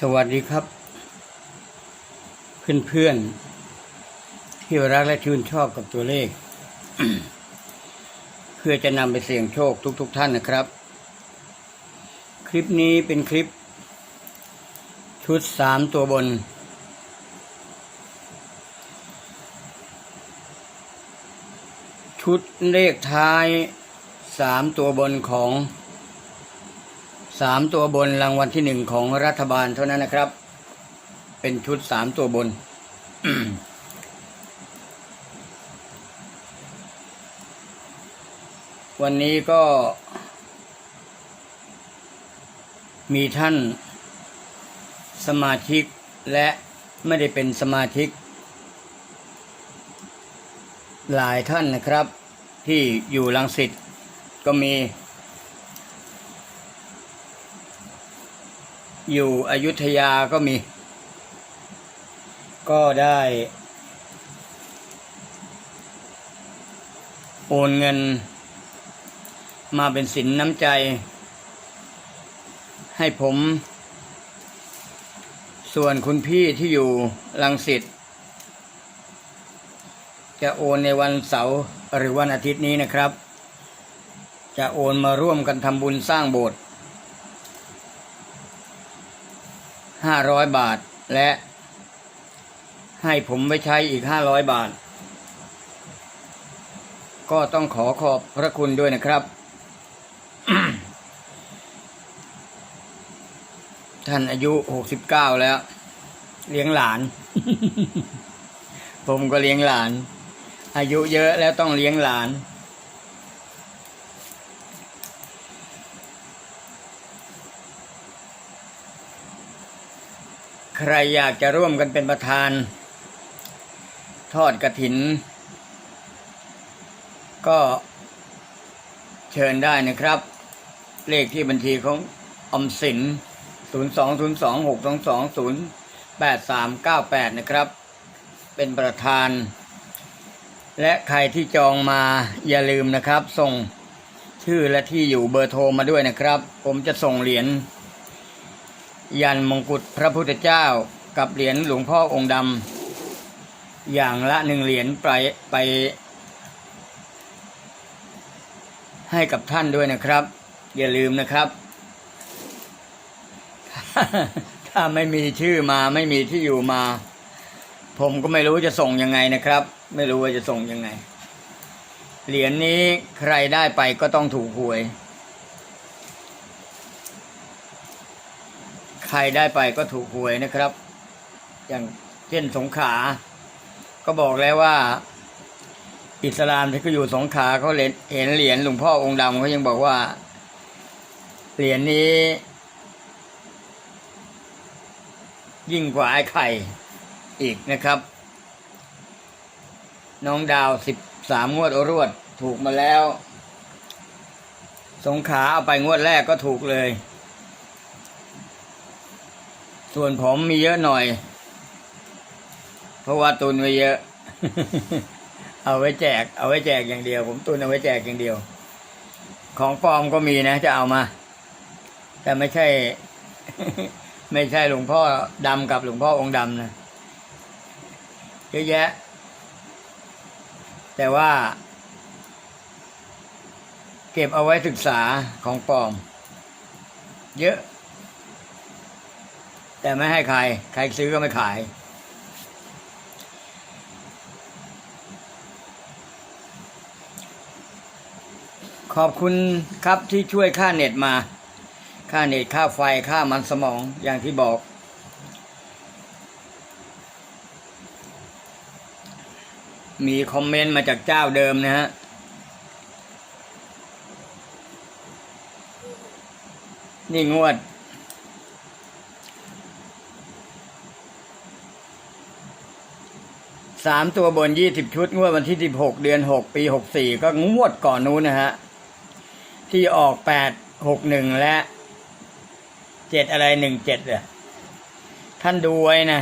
สวัสดีครับ เพื่อนๆที่รักและชื่นชอบกับตัวเลข เพื่อจะนำไปเสี่ยงโชคทุกๆท่านนะครับ คลิปนี้เป็นคลิป ชุดสามตัวบน ชุดเลขท้ายสามตัวบนของ สามตัวบนรางวัลที่หนึ่งของรัฐบาลเท่านั้นนะครับ เป็นชุดสามตัวบน วันนี้ก็ มีท่าน สมาชิกและไม่ได้เป็นสมาชิก หลายท่านนะครับ ที่อยู่ลังสิตก็มี อยู่อยุธยาก็มี ก็ได้ โอนเงิน มาเป็นสินน้ำใจ ให้ผม ส่วนคุณพี่ที่อยู่ลังสิตจะโอนในวันเสาร์หรือวันอาทิตย์นี้นะครับ จะโอนมาร่วมกันทำบุญสร้างโบสถ์ ห้าร้อยบาท และให้ผมไปใช้อีกห้าร้อยบาท ก็ต้องขอขอบพระคุณด้วยนะครับ ท่านอายุหกสิบเก้าแล้ว เลี้ยงหลาน ผมก็เลี้ยงหลาน อายุเยอะแล้วต้องเลี้ยงหลาน รอยากจะร่วมกันเป็นประธาน ทอดกระถิน ก็เชิญได้นะครับ เลขที่บัญชีของอมสิน 0 2 0 2 6 2 2 0 8 3 9 8นะครับ เป็นประธาน และใครที่จองมาอย่าลืมนะครับ ส่งชื่อและที่อยู่เบอร์โทรมาด้วยนะครับ ผมจะส่งเหรียญ ยันมงกุฎพระพุทธเจ้ากับเหรียญหลวงพ่อองค์ดำอย่างละหนึ่งเหรียญไปไป ให้กับท่านด้วยนะครับ อย่าลืมนะครับ ถ้าไม่มีชื่อมาไม่มีที่อยู่มา ผมก็ไม่รู้จะส่งยังไงนะครับ ไม่รู้ว่าจะส่งยังไง เหรียญนี้ใครได้ไปก็ต้องถูกหวย ใค รได้ไปก็ถูกหวยนะครับ อย่างเช่นสงขา ก็บอกแล้วว่า อิสลามที่เขาอยู่สงขาเขาเห็นเหรียญหลวงพ่อองค์ดำเขายังบอกว่า เหรียญนี้ ยิ่งกว่าไอ้ไข่อีกนะครับ น้องดาวสิบสามงวดรวด ถูกมาแล้ว สงขาเอาไปงวดแรกก็ถูกเลย ส่วนผมมีเยอะหน่อย เพราะว่าตุนไว้เยอะ เอาไว้แจก เอาไว้แจกอย่างเดียว ผมตุนเอาไว้แจกอย่างเดียว ของปลอมก็มีนะ จะเอามา แต่ไม่ใช่ ไม่ใช่หลวงพ่อดำกับหลวงพ่อองค์ดำนะเยอะแยะ แต่ว่า เก็บเอาไว้ศึกษาของปลอม เยอะ แต่ไม่ให้ใคร ใครซื้อก็ไม่ขาย ขอบคุณครับที่ช่วยค่าเน็ตมา ค่าเน็ตค่าไฟค่ามันสมองอย่างที่บอก มีคอมเมนต์มาจากเจ้าเดิมนะฮะนี่งวด สามตัวบนยี่สิบชุด งวดวันที่สิบหกเดือนหกปีหกสี่ก็งวดก่อนนู้นนะฮะ ที่ออกแปดหกหนึ่งและเจ็ดอะไรหนึ่งเจ็ดอะท่านดูไว้นะ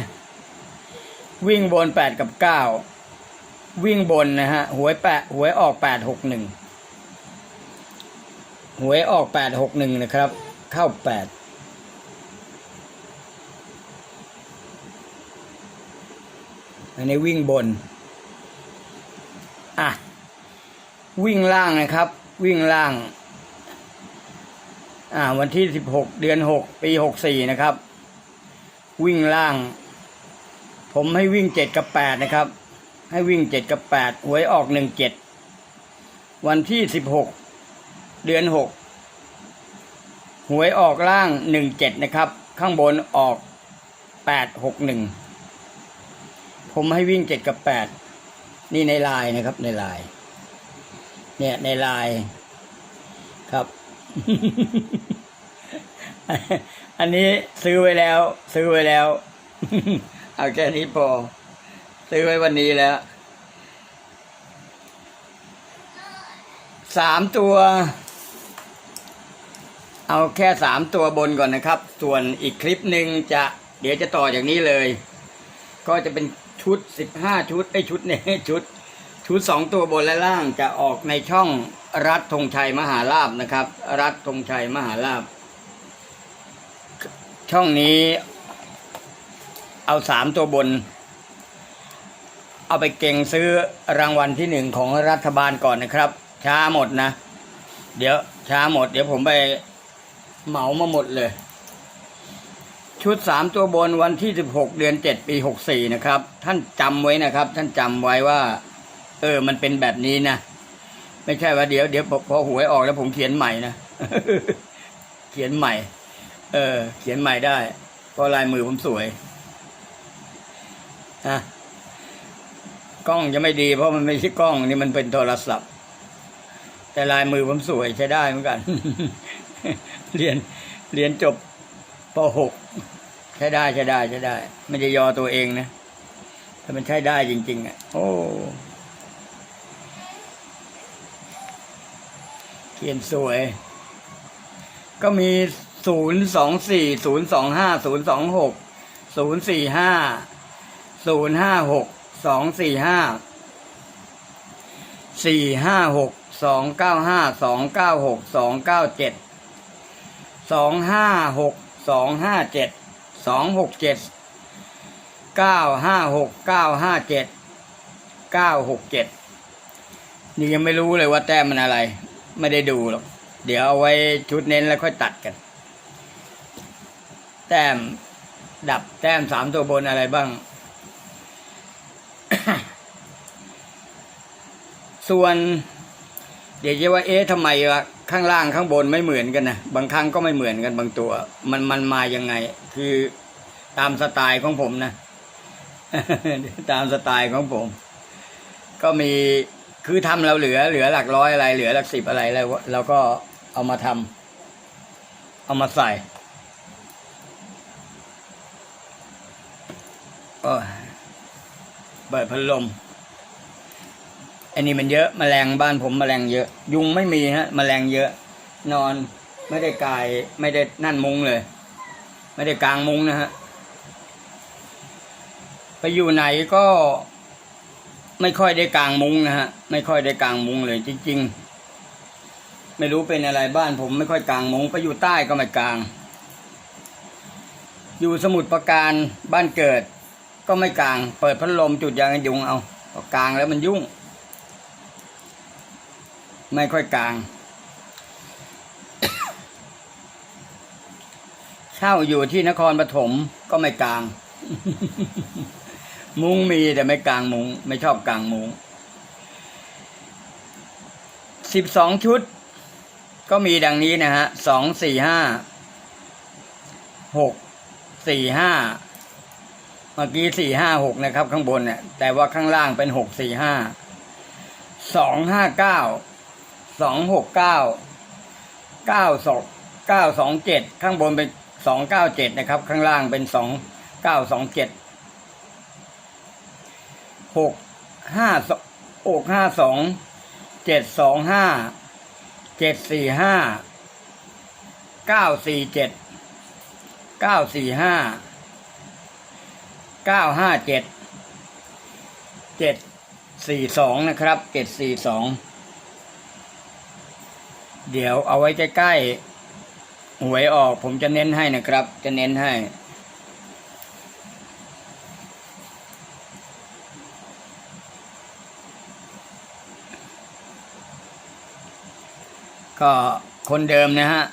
วิ่งบนแปดกับเก้าวิ่งบนนะฮะ หวยแปดหวยออกแปดหกหนึ่งหวยออกแปดหกหนึ่งนะครับ เข้าแปด อันนี้วิ่งบน อะ วิ่งล่างนะครับ วิ่งล่าง อ่า วันที่สิบหกเดือนหกปีหกสี่นะครับ วิ่งล่าง ผมให้วิ่งเจ็ดกับแปดนะครับ ให้วิ่งเจ็ดกับแปดหวยออกหนึ่งเจ็ดวันที่สิบหกเดือนหกหวยออกล่างหนึ่งเจ็ดนะครับ ข้างบนออกแปดหกหนึ่ง ผมให้วิ่งเจ็ดกับแปดนี่ในไลน์นะครับ ในไลน์เนี่ยในไลน์ครับ อันนี้ซื้อไว้แล้ว ซื้อไว้แล้ว เอาแค่นี้พอ ซื้อไว้วันนี้แล้วสามตัว เอาแค่สามตัวบนก่อนนะครับ ส่วนอีกคลิปหนึ่งจะเดี๋ยวจะต่อจากนี้เลย ก็จะเป็น ชุดสิบห้าชุดไอยชุดเนี่ยชุด ชุดสองตัวบนและล่างจะออกในช่องรัฐธงชัยมหาลาบนะครับ รัฐธงชัยมหาลาบ ช่องนี้ เอาสามตัวบน เอาไปเก่งซื้อรางวัลที่หนึ่งของรัฐบาลก่อนนะครับ ช้าหมดนะ เดี๋ยวช้าหมด เดี๋ยวผมไปเหมามาหมดเลย ชุดสามตัวบนวันที่สิบหกเดือนเจ็ดปีหกสี่นะครับ ท่านจำไว้นะครับ ท่านจำไว้ว่า เออ มันเป็นแบบนี้นะไม่ใช่ว่าเดี๋ยวเดี๋ยวพอพอหวยออกแล้วผมเขียนใหม่นะเขียนใหม่ เออ เขียนใหม่ได้เพราะลายมือผมสวยอะกล้องจะไม่ดี เพราะมันไม่ใช่กล้องนี่มันเป็นโทรศัพท์ แต่ลายมือผมสวยใช้ได้เหมือนกัน เรียนเรียนจบ ป .6 ใช้ได้ใช้ได้ใช้ได้ ไม่ได้ยอตัวเองนะ ถ้ามันใช้ได้จริง ๆ อะ โอ้เขียนสวย ก็มีศูนย์สองสี่ศูนย์สองห้าศูนย์สองหกศูนย์สี่ห้าศูนย์ห้าหกสองสี่ห้าสี่ห้าหกสองเก้าห้าสองเก้าหกสองเก้าเจ็ดสองห้าหก สองห้าเจ็ดสองหกเจ็ดเก้าห้าหกเก้าห้าเจ็ดเก้าหกเจ็ดนี่ยังไม่รู้เลยว่าแต้มมันอะไร ไม่ได้ดูหรอก เดี๋ยวเอาไว้ชุดเน้นแล้วค่อยตัดกัน แต้มดับแต้มสามตัวบนอะไรบ้าง ส่วน เดี๋ยวจะว่าเอ๊ะทำไมวะ ข้างล่างข้างบนไม่เหมือนกันนะบางครั้งก็ไม่เหมือนกันบางตัว มันมันมายังไง คือตามสไตล์ของผมนะ ตามสไตล์ของผม ก็มีคือทำเราเหลือเหลือหลักร้อยอะไร เหลือหลักสิบอะไรแล้วเราก็เอามาทำเอามาใส่เปิดพัดลม อันนี้มันเยอะมแมลงบ้านผมมแมลงเยอะ ยุงไม่มีฮะมแมลงเยอะ นอนไม่ได้กายไม่ได้นั่นมุงเลย ไม่ได้กางมุงนะฮะไปอยู่ไหนก็ไม่ค่อยได้กางมุงนะฮะ ไม่ค่อยได้กางมุงเลยจริง ๆ ไม่รู้เป็นอะไรบ้านผมไม่ค่อยกางมุงไปอยู่ใต้ก็ไม่กาง อยู่สมุทรปราการบ้านเกิด ก็ไม่กาง เปิดพัดลมจุดยางยุงเอาพอกางแล้วมันยุ่ง ไม่ค่อยกลาง เช่าอยู่ที่นครปฐมก็ไม่กลาง มุ้งมีแต่ไม่กลางมุ้งไม่ชอบกลางมุ้งสิบสองชุด ก็มีดังนี้นะฮะสองสี่ห้าหกสี่ห้าเมื่อกี้สี่ห้าหกนะครับ ข้างบนเนี่ยแต่ว่าข้างล่างเป็นหกสี่ห้าสองห้าเก้า สองหกเก้าเก้าสองเก้าสองเจ็ดข้างบนเป็นสองเก้าเจ็ดนะครับ ข้างล่างเป็นสองเก้าสองเจ็ดหกห้าอกห้าสองเจ็ดสองห้าเจ็ดสี่ห้าเก้าสี่เจ็ดเก้าสี่ห้าเก้าห้าเจ็ดเจ็ดสี่สองนะครับเจ็ดสี่สอง เดี๋ยวเอาไว้ใกล้ๆหวยออกผมจะเน้นให้นะครับ จะเน้นให้ ก็คนเดิมนะฮะ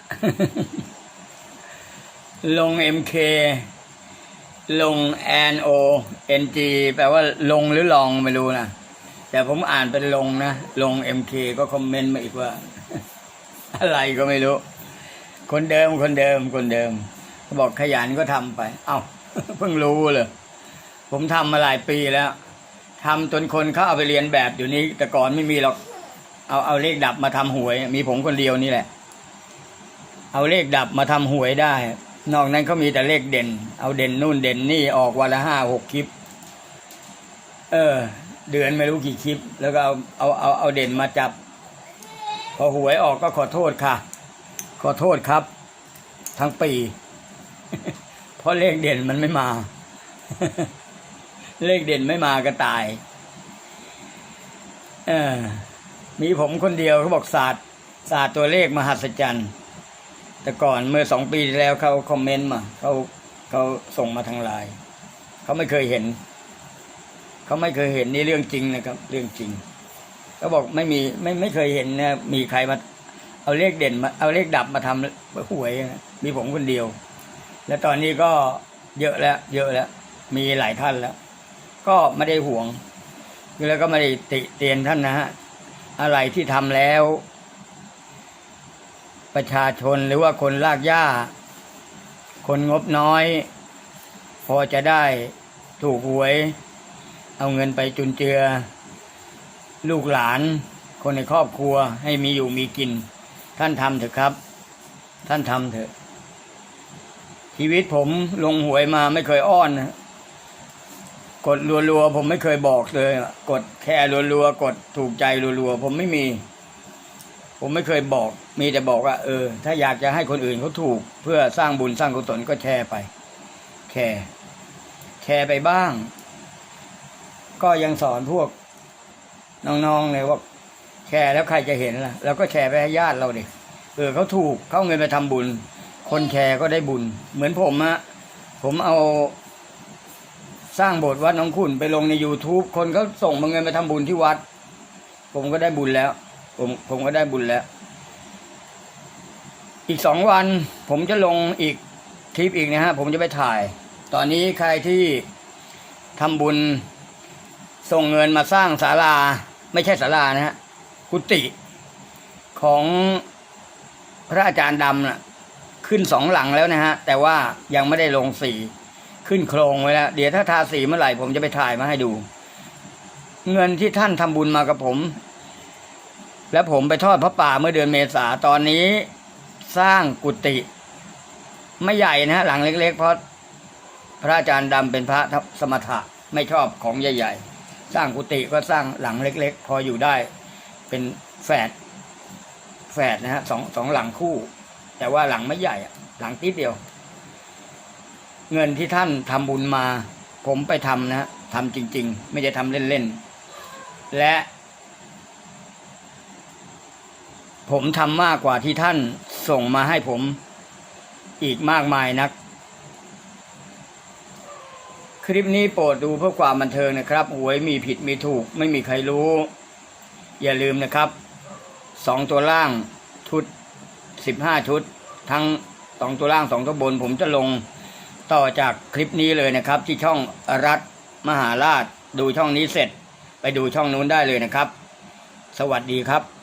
ลง MK ลง NO NG แปลว่าลงหรือลองไม่รู้นะ แต่ผมอ่านเป็นลงนะ ลง MK ก็คอมเมนต์มาอีกว่า อะไรก็ไม่รู้ คนเดิมคนเดิมคนเดิมเขาบอกขยันก็ทำไป เอ้าเพิ่งรู้เลย ผมทำมาหลายปีแล้วทำจนคนเขาเอาไปเรียนแบบอยู่นี้ แต่ก่อนไม่มีหรอก เอาเอาเลขดับมาทำหวย มีผมคนเดียวนี่แหละ เอาเลขดับมาทำหวยได้ นอกนั้นเขามีแต่เลขเด่น เอาเด่นนู่นเด่นนี่ออกวันละห้าหกคลิป เออ เดือนไม่รู้กี่คลิป แล้วก็เอาเอาเอาเอาเด่นมาจับ พอหวยออกก็ขอโทษค่ะ ขอโทษครับ ทั้งปี เพราะเลขเด่นมันไม่มา เลขเด่นไม่มาก็ตายเออมีผมคนเดียวเขาบอกศาสตร์ศาสตร์ตัวเลขมหัศจรรย์ แต่ก่อนเมื่อสองปีที่แล้วเขาคอมเมนต์มาเขาเขาส่งมาทางไลน์เขาไม่เคยเห็น เขาไม่เคยเห็นนี่เรื่องจริงนะครับ เรื่องจริง เขาบอกไม่มีไม่ไม่เคยเห็นนะมีใครมา เอาเลขเด่นมาเอาเลขดับมาทำหวยนะมีผมคนเดียว แล้วตอนนี้ก็เยอะแล้ว เยอะแล้ว มีหลายท่านแล้ว ก็ไม่ได้ห่วงแล้วก็ไม่ได้ติเตียนท่านนะฮะอะไรที่ทำแล้ว ประชาชนหรือว่าคนลากหญ้า คนงบน้อย พอจะได้ถูกหวย เอาเงินไปจุนเจือ ลูกหลานคนในครอบครัวให้มีอยู่มีกิน ท่านทำเถอะครับ ท่านทำเถอะ ชีวิตผมลงหวยมาไม่เคยอ้อนนะกดรัวๆผมไม่เคยบอกเลย กดแค่รัวๆกดถูกใจรัวๆผมไม่มี ผมไม่เคยบอก มีแต่บอกว่า เออ ถ้าอยากจะให้คนอื่นเขาถูก เพื่อสร้างบุญสร้างกุศลก็แชร์ไป แชร์แชร์ไปบ้าง ก็ยังสอนพวก น้องๆเลยว่าแชร์แล้วใครจะเห็นล่ะเราก็แชร์ไปให้ญาติเราดิเออเขาถูกเขาเอาเงินไปทำบุญ คนแชร์ก็ได้บุญ เหมือนผมอะผมเอาสร้างโบสถ์วัดน้องขุนไปลงใน youtube คนเขาส่งมาเงินไปทำบุญที่วัด ผมก็ได้บุญแล้ว ผมผมก็ได้บุญแล้ว อีกสองวัน ผมจะลงอีกคลิปอีกนะฮะ ผมจะไปถ่าย ตอนนี้ใครที่ทำบุญส่งเงินมาสร้างศาลา ไม่ใช่ศาลานะฮะกุฏิของพระอาจารย์ดำน่ะ ขึ้นสองหลังแล้วนะฮะ แต่ว่ายังไม่ได้ลงสีขึ้นโครงไว้แล้ว เดี๋ยวถ้าทาสีเมื่อไหร่ผมจะไปถ่ายมาให้ดู เงินที่ท่านทำบุญมากับผม และผมไปทอดพระป่าเมื่อเดือนเมษาตอนนี้สร้างกุฏิไม่ใหญ่นะฮะหลังเล็ก ๆ เพราะพระอาจารย์ดำเป็นพระสมถะไม่ชอบของใหญ่ ๆ สร้างกุฏิก็สร้างหลังเล็ก ๆ พออยู่ได้ เป็นแฝดแฝดนะฮะสองสองหลังคู่ แต่ว่าหลังไม่ใหญ่หลังติดเดียว เงินที่ท่านทำบุญมา ผมไปทำนะทำจริง ๆ ไม่ได้ทำเล่นๆและ ผมทำมากกว่าที่ท่านส่งมาให้ผมอีกมากมายนัก คลิปนี้โปรดดูเพื่อความบันเทิงนะครับ หวยมีผิดมีถูกไม่มีใครรู้ อย่าลืมนะครับสองตัวล่างชุดสิบห้าชุด ทั้งสองตัวล่างสองตัวบน ผมจะลงต่อจากคลิปนี้เลยนะครับ ที่ช่องรัฐมหาราชดูช่องนี้เสร็จ ไปดูช่องนู้นได้เลยนะครับ สวัสดีครับ